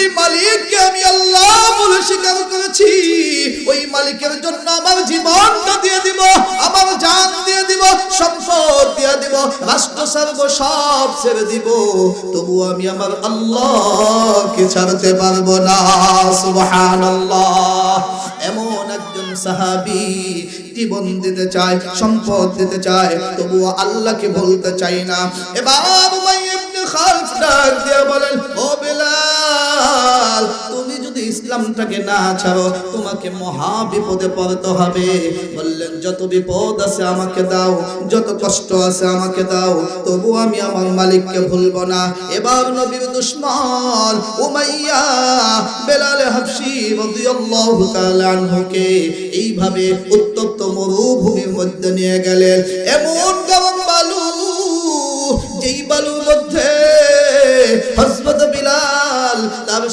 যেই মালিককে আমি আল্লাহ বলে স্বীকার করেছি। ওই মালিকের জন্য আমার জীবনটা দিয়ে দিব, আমার জান দিয়ে দিব, সম্পদ দিয়ে দিব, রাষ্ট্র সর্ব সব ছেড়ে দিব। তবু আমি আমার আল্লাহকে ছাড়তে পারব না, সুবহানাল্লাহ। এমন একজন সাহাবী জীবন দিতে চায়, সম্পদ দিতে চায়, তবুও আল্লাহকে বলতে চাই না। এবার ডাক দিয়ে বলেন ইসলামটাকে না ছাড়ো, তোমাকে মহা বিপদে পড়তে হবে। বললেন, যত বিপদ আছে আমাকে দাও, যত কষ্ট আছে আমাকে দাও, তবু আমি আমার মালিককে ভুলবো না। এবার নবীর দুশ্মন উমাইয়া বেলাল হাবশি রাদিয়াল্লাহু তাআলা আনহুকে এইভাবে উত্তপ্ত মরুভূমির মধ্যে নিয়ে গেলেন। এমন গরম বালু, যেই বালুর মধ্যে হযরত বিলাল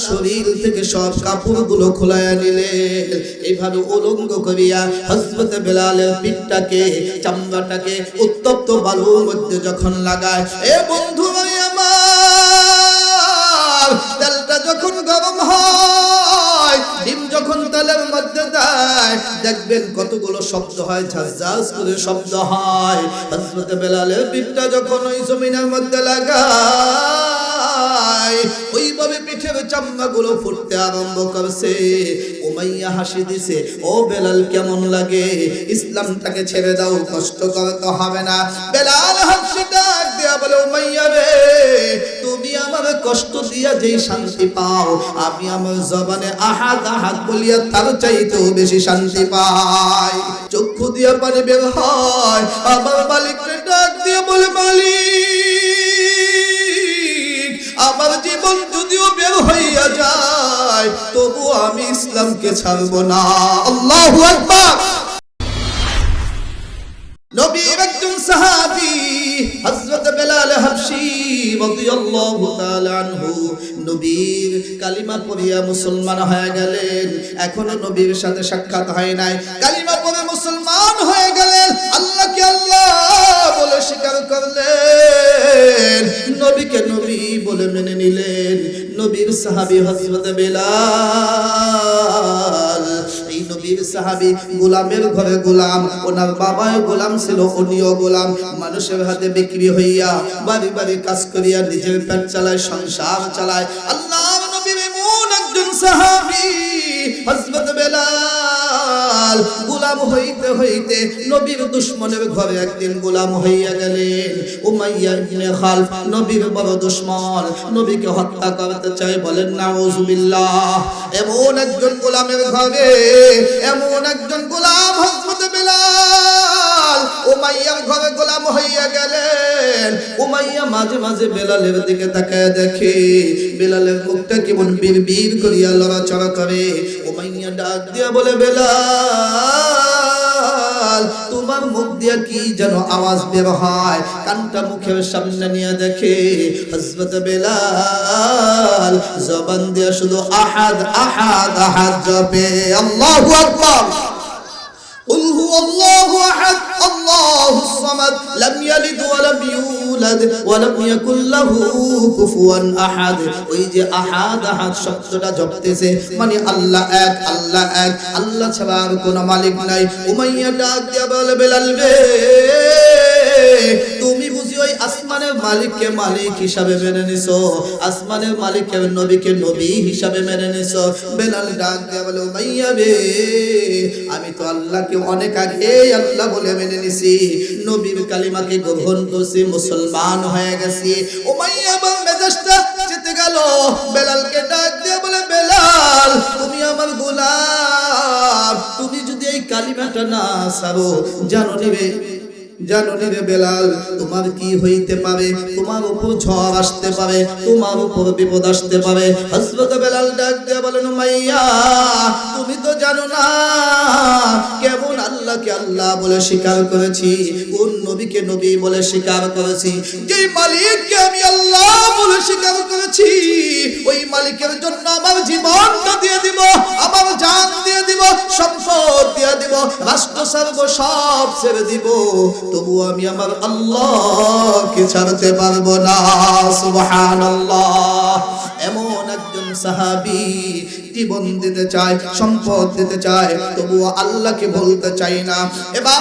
শরীর থেকে সব কাপড়গুলো খোলায়া নিলেন এইভাবে উলঙ্গ করিয়া হযরত বিলালের পিঠটাকে, চামড়াটাকে উত্তপ্ত বালুর মধ্যে যখন লাগায়, এ বন্ধু ভাই আমার, তেলটা যখন গরম হয়, ডিম যখন তেলের মধ্যে দেয়, দেখবেন কতগুলো শব্দ হয় ঝাঁঝ করে শব্দ হয়। হযরত বেলালের পিঠটা যখন ওই জমিনের মধ্যে লাগায় ওইভাবে পিঠের ফুটতে আরম্ভ করছে। হাসি দিছে, ও বেলাল, কেমন লাগে? ইসলামটাকে ছেড়ে দাও, কষ্ট করতে হবে না। বেলাল হাসি ডাক দিয়া বলে রে, তুমি আমার কষ্ট দিয়া যেই শান্তি পাও, আমি আমার জবানে আহাদ আহাদ বলিয়া তার চাইতেও বেশি শান্তি পাই। চক্ষু দিয়া পানি বের হয়। আমার মালিককে ডাক দিয়ে বলে, মালিক আমার জীবন যদিও বের হইয়া যায়, তবু আমি ইসলামকে ছাড়বো না। আল্লাহু নবীর একজন হযরত বেলাল রাদিয়াল্লাহু তাআলা আনহু, নবীর কালিমা পড়িয়া মুসলমান হয়ে গেলেন। এখনও নবীর সাথে সাক্ষাৎ হয় নাই। কালিমা পড়ে মুসলমান হয়ে গেলেন। আল্লাহকে আল্লাহ বলে স্বীকার করলেন। নবীকে নবী বলে মেনে নিলেন। নবীর সাহাবী হযরত বেলাল। এই নবীর সাহাবী গোলামের ঘরে গোলাম, ওনার বাবাও গোলাম ছিল, উনিও গোলাম। মানুষের হাতে বিক্রি হইয়া বাড়ি বাড়ি কাজ করিয়া নিজের পেট চালায়, সংসার চালায়। আল্লাহর নবীর এমন একজন সাহাবী, হযরত বেলাল। গোলাম হইতে হইতে নবীর দুশ্মনের ঘরে একদিন গোলাম হইয়া গেলেন। উমাইয়া ইবনে খালফ নবীর বড় দুশ্মন, নবীকে হত্যা করতে চাই বলেন, নাউজুবিল্লাহ, এমন একজন গোলামের ঘরে, এমন একজন গোলাম হযরত বেলাল। উমাইয়ার ঘরে গোলাম হইয়া গেলেন। উমাইয়া মাঝে মাঝে বেলালের দিকে তাকায় দেখে, বেলালের মুখটা কেমন বীর বীর করিয়া লড়াচড়া করে। উমাইয়া ডাক দিয়া বলে, বেলাল তোমার মুখ দিয়া কি যেন আওয়াজ বের হয় কানটা মুখের সামনে নিয়ে দেখে হযরত বেলাল জবান দিয়া শুধু আহাদ আহাদ আহাদ জপে আল্লাহু আকবার قل هو الله احد الله الصمد لم يلد ولم يولد ইউলাদ ولم يكن له كفوا احد ওই যে احد احد শব্দটি জপতেছে মানে আল্লাহ এক আল্লাহ এক, আল্লাহ ছাড়া আর কোনো মালিক নাই। উমাইয়া ডাক দিয়া বলে, বেলাল রে ওই আসমানের মালিককে মালিক হিসাবে মেনে নিছো। আসমানের মালিকের নবীকে নবী হিসাবে মেনে নিছো। বেলাল ডাক দিয়া বলে, উমাইয়া রে, আমি তো আল্লাহকে অনেক আগে আল্লাহ বলে মেনে নিছি। নবীর কালিমাকে গ্রহণ করছি, মুসলমান হয়ে গেছি। উমাইয়া এবং মেজাজটা যেতে গেল। বেলালকে ডাক দিয়ে বলে, বেলাল, তুমি আমার গোলাম। তুমি যদি এই কালিমাটা না সারো, জানো নিবে জানো রে বেলাল, তোমার কি হইতে পারে? তোমার উপর ঝড় আসতে পারে, তোমার উপর বিপদ আসতে পারে। হজরত বেলাল ডাক দিয়ে বলেন, মাইয়া, তুমি তো জানো না, কেমন আল্লাহকে আল্লাহ বলে স্বীকার করেছি। কোন নবীকে নবী বলে স্বীকার করেছি। যে মালিককে আমি আল্লাহ বলে স্বীকার করেছি, ওই মালিকের জন্য আমার জীবনটা দিয়ে দিব, আমার জান দিয়ে দিব, সম্পদ দিয়ে দিব, রাষ্ট্র সর্ব সব ছেড়ে দিব। তবু আমি আমার আল্লাহকে ছাড়তে পারব না, সুবহানাল্লাহ। এমন একজন সাহাবি জীবন দিতে চায়, সম্পদ দিতে চায়, তবুও আল্লাহকে বলতে চাই না। এবার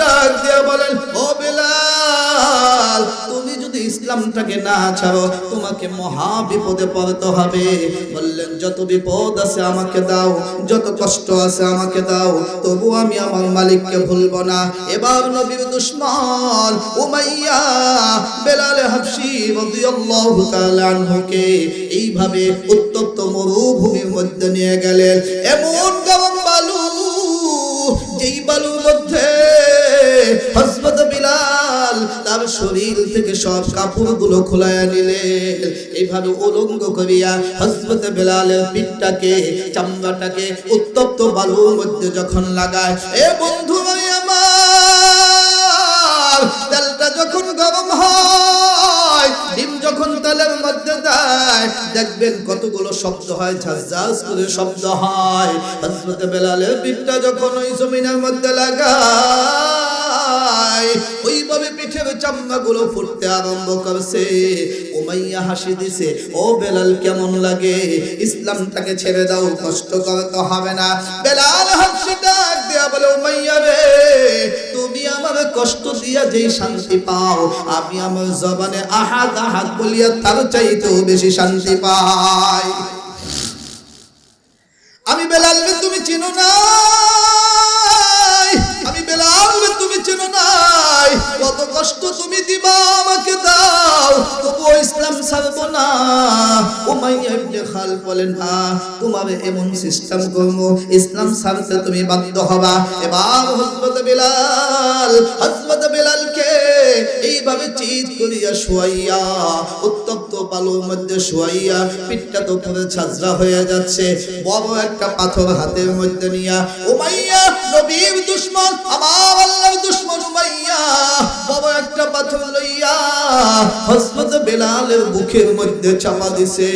ডাক দিয়ে বলেন, ও বেলাল, তুমি যদি ইসলামটাকে না ছাড়ো, তোমাকে মহা বিপদে পড়তে হবে। বললেন, যত বিপদ আছে আমাকে দাও, যত কষ্ট আছে আমাকে দাও, তবু আমি আমার মালিককে ভুলবো না। এবার নবীর দুশ্মন উমাইয়া রাদিয়াল্লাহু তাআলা আনহুকে এইভাবে উত্তপ্ত মরুভূমির মধ্যে নিয়ে গেলেন। এমন গরম বালু, যেই বালুর শরীর থেকে সব কাপড়গুলো খোলায়া নিলেন এইভাবে উলঙ্গ করিয়া হযরত বিলালের পিঠটাকে, চামড়াটাকে উত্তপ্ত বালুর মধ্যে যখন লাগায়, এ বন্ধু আমার, তেলটা যখন গরম হয়, ডিম যখন তেলের মধ্যে দেয়, দেখবেন কতগুলো শব্দ হয় ঝাঁঝ করে শব্দ হয়। হযরত বেলালের পিঠটা যখন ওই জমিনের মধ্যে লাগায় আরম্ভ করছে। হাসি ও বেলাল, কেমন লাগে? ছেড়ে দাও, কষ্ট না। রে, তুমি আমার কষ্ট দিয়া যেই শান্তি পাও, আমি আমার জবানে আহাদ আহাদ বলিয়া তার চাইতেও বেশি শান্তি পাই। আমি বেলাল তুমি চিনো না? নাই কত কষ্ট তুমি দিবা আমাকে দাও। তবুও ইসলাম ছাড়বো না। উমাইয়া ইবনে খাল বলেন, না, তোমার এমন সিস্টেম করব। ইসলাম ছাড়তে তুমি বাধ্য হবা। এবার হযরত বিলাল, হযরত বিলালকে এইভাবে চিৎ করিয়া শুয়াইয়া, উত্তপ্ত বালুর মধ্যে শুয়াইয়া পিঠটা তো পুরো ছাজরা হয়ে যাচ্ছে। বড় একটা পাথর হাতের মধ্যে নিয়া, উমাইয়া, নবীর দুশ্মন, আমার আল্লাহর দুশ্মন উমাইয়া। বড় একটা পাথর লইয়া হযরত বেলালের বুকের মধ্যে চাপা দিছে।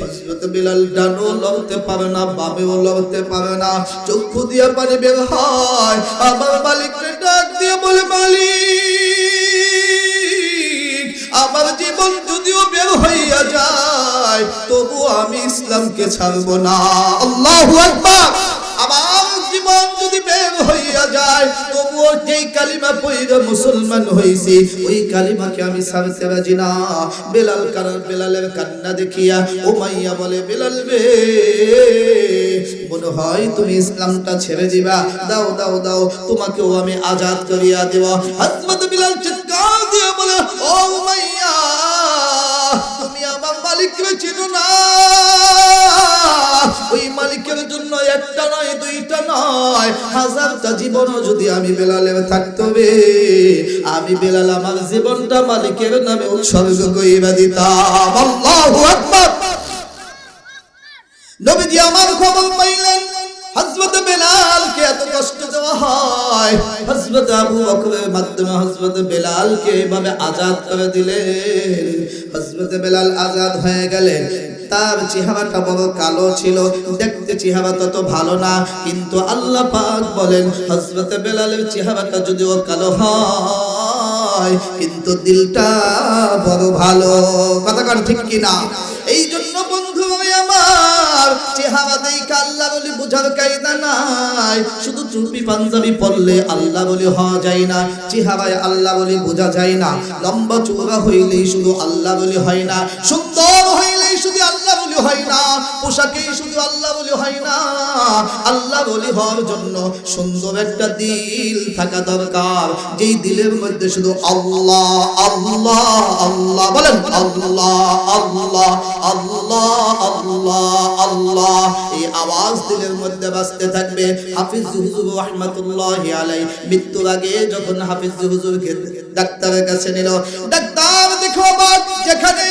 হযরত বেলাল ডানো লড়তে পারে না, বামেও লড়তে পারে না। চক্ষু দিয়া পানি বের হয় আমার মালিককে ডাক দিয়ে ইসলামকে ছাড়ব না? আল্লাহু আকবার। আমার জীবন যদি বের হইয়া যায়, তবুও যেই কালিমা পইরা মুসলমান হইছি, ওই কালিমাকে আমি ছাড়তে রাজি না। বেলাল কারণ বেলালের কান্না দেখিয়া উমাইয়া বলে, বেলাল রে, মনে হয় তুমি ইসলামটা ছেড়ে দিবা। দাও দাও দাও, তোমাকেও আমি আজাদ করিয়া দেব। হযরত বিলাল চিৎকার দিয়ে বলে, ও আমার মালিককে চিনো না। ওই মালিকের জন্য একটা নয়, দুইটা নয়। হাজারটা জীবন যদি আমি বেলালে থাকতবে আমি বেলাল আমার জীবনটা মালিকের নামে উৎসর্গ কইরা দিতাম। আল্লাহু আকবার। নবীজি আমার খবর বেলালকে কষ্ট দেওয়া হয়। হযরত আবু বকরের মাধ্যমে হযরত বেলালকে এভাবে আজাদ করে দিলেন। হযরত বেলাল আজাদ হয়ে গেলেন। তার চেহারাটা বড় কালো ছিল। দেখতে চেহারা তত ভালো না, কিন্তু আল্লাহ পাক বলেন, হযরত বেলালের চেহারাটা যদিও কালো হয়, কিন্তু দিলটা বড় ভালো। কথা কার ঠিক কিনা? চেহারা দেখে আল্লাহ বলি, বোঝার কায়দা শুধু টুপি পাঞ্জাবি পরলে আল্লাহ বলি, হওয়া যায় না। চেহারায় আল্লাহ বলি, বোঝা যায় না। লম্বা চৌড়া হইলেই শুধু আল্লাহ বলি, হয় না। সুন্দর হইলেই বলি হয় না, পোশাকেই শুধু আল্লাহ বলি হয় না। আল্লাহ বলি হওয়ার জন্য সুন্দর একটা দিল থাকা দরকার। যেই দিলের মধ্যে শুধু আল্লাহ আল্লাহ আল্লাহ, বলেন আল্লাহ আল্লাহ আল্লাহ আল্লাহ আল্লাহ। এই আওয়াজ দিলের মধ্যে বাজতে থাকবে হাফিজ হুজুর রহমাতুল্লাহি আলাই মৃত্যুর আগে যখন হাফিজ হুজুরকে ডাক্তারের কাছে নিল, ডাক্তার, দেখো যেখানে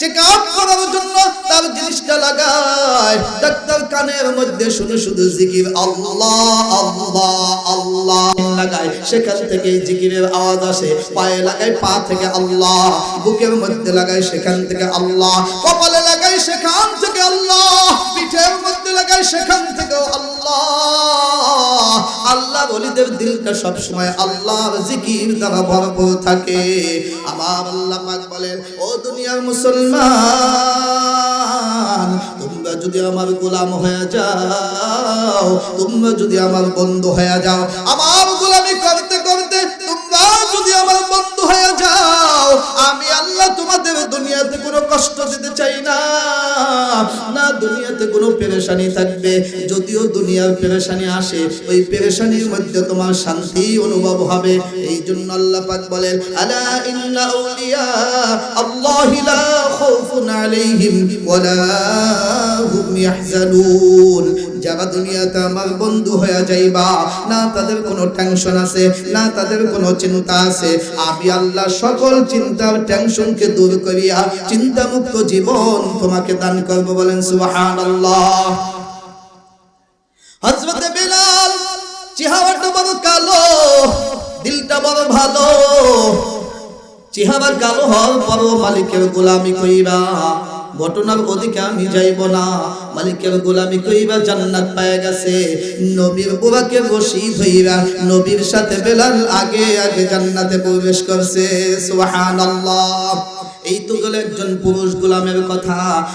চেক আপ করার জন্য লাগায়। ডাক্তার কানের মধ্যে শুধু শুধু জিকির, আল্লাহ আল্লাহ আল্লাহ লাগায়। সেখান থেকে জিকিরের আওয়াজ আসে। পায়ে লাগায়, পা থেকে আল্লাহ। বুকের মধ্যে লাগায়, সেখান থেকে আল্লাহ। কপালে লাগায়, সেখান থেকে আল্লাহ। পিঠের মধ্যে লাগায়, সেখান থেকে আল্লাহ। আল্লাহ ওলিদের দিলটা সব সময় আল্লাহর জিকির দ্বারা ভরপুর থাকে। আমার আল্লাহ পাক বলেন, ও দুনিয়ার মুসলমান, তোমরা যদি আমার গোলাম হয়ে যাও, তোমরা যদি আমার বন্ধু হয়ে যাও, আমার গোলামি করতে করতে তোমরা যদি আমার বন্ধু হয়ে যাও, আমি আল্লাহ তোমাদের দুনিয়াতে কোনো কষ্ট দিতে চাই না। না দুনিয়াতে কোনো পেরেশানি থাকবে। যদিও দুনিয়ার পেরেশানি আসে, ওই পেরেশানির মধ্যে তোমার শান্তি অনুভব হবে। এই জন্য আল্লাহ পাক বলেন, আলা ইন্না আউলিয়া, আল্লাহি লা খাউফুন আলাইহিম ওয়ালা হুম ইয়াহজানুন। যারা দুনিয়াতে আমার বন্ধু হয়ে যাইবা, না তাদের কোনো টেনশন আছে, না তাদের কোনো চিন্তা আছে। আমি আল্লাহ সকল চিন্তার টেনশনকে দূর করিয়া চিন্তা মুক্ত জীবন তোমাকে দান করব, বলেন সুবহানাল্লাহ। হযরতে বিলাল, চেহারাটা বড় কালো, দিলটা বড় ভালো। চেহারা কালো হল পর মালিকের গোলামি কইবা ঘটনার ওদিকে আমি যাইব না। মালিকের গোলামি কইবা জান্নাত পায় গেছে। নবীর বুবাকে বসি হইবা নবীর সাথে বেলাল আগে আগে জান্নাতে প্রবেশ করছে। সুবহানাল্লাহ। এই তো গেল একজন পুরুষ গোলামের কথা।